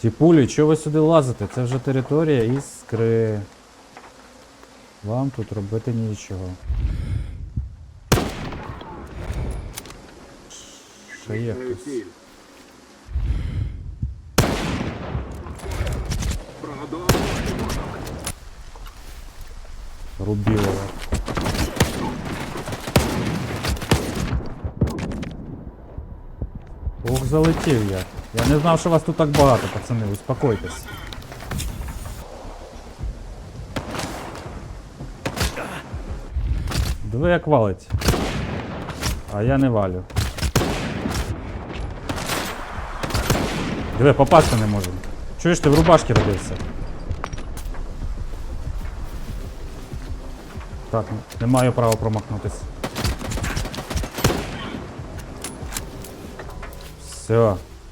Ті пулі, чого ви сюди лазите? Це вже територія іскри. Вам тут робити нічого. Ще є хтось. Рубілова. Ох, залетів я. Я не знав, що вас тут так багато, пацани, успокойтесь. Диви як валить. А я не валю. Диви, попасти не можу. Чуєш, ти в рубашці родився? Так, не маю права промахнутися. Все.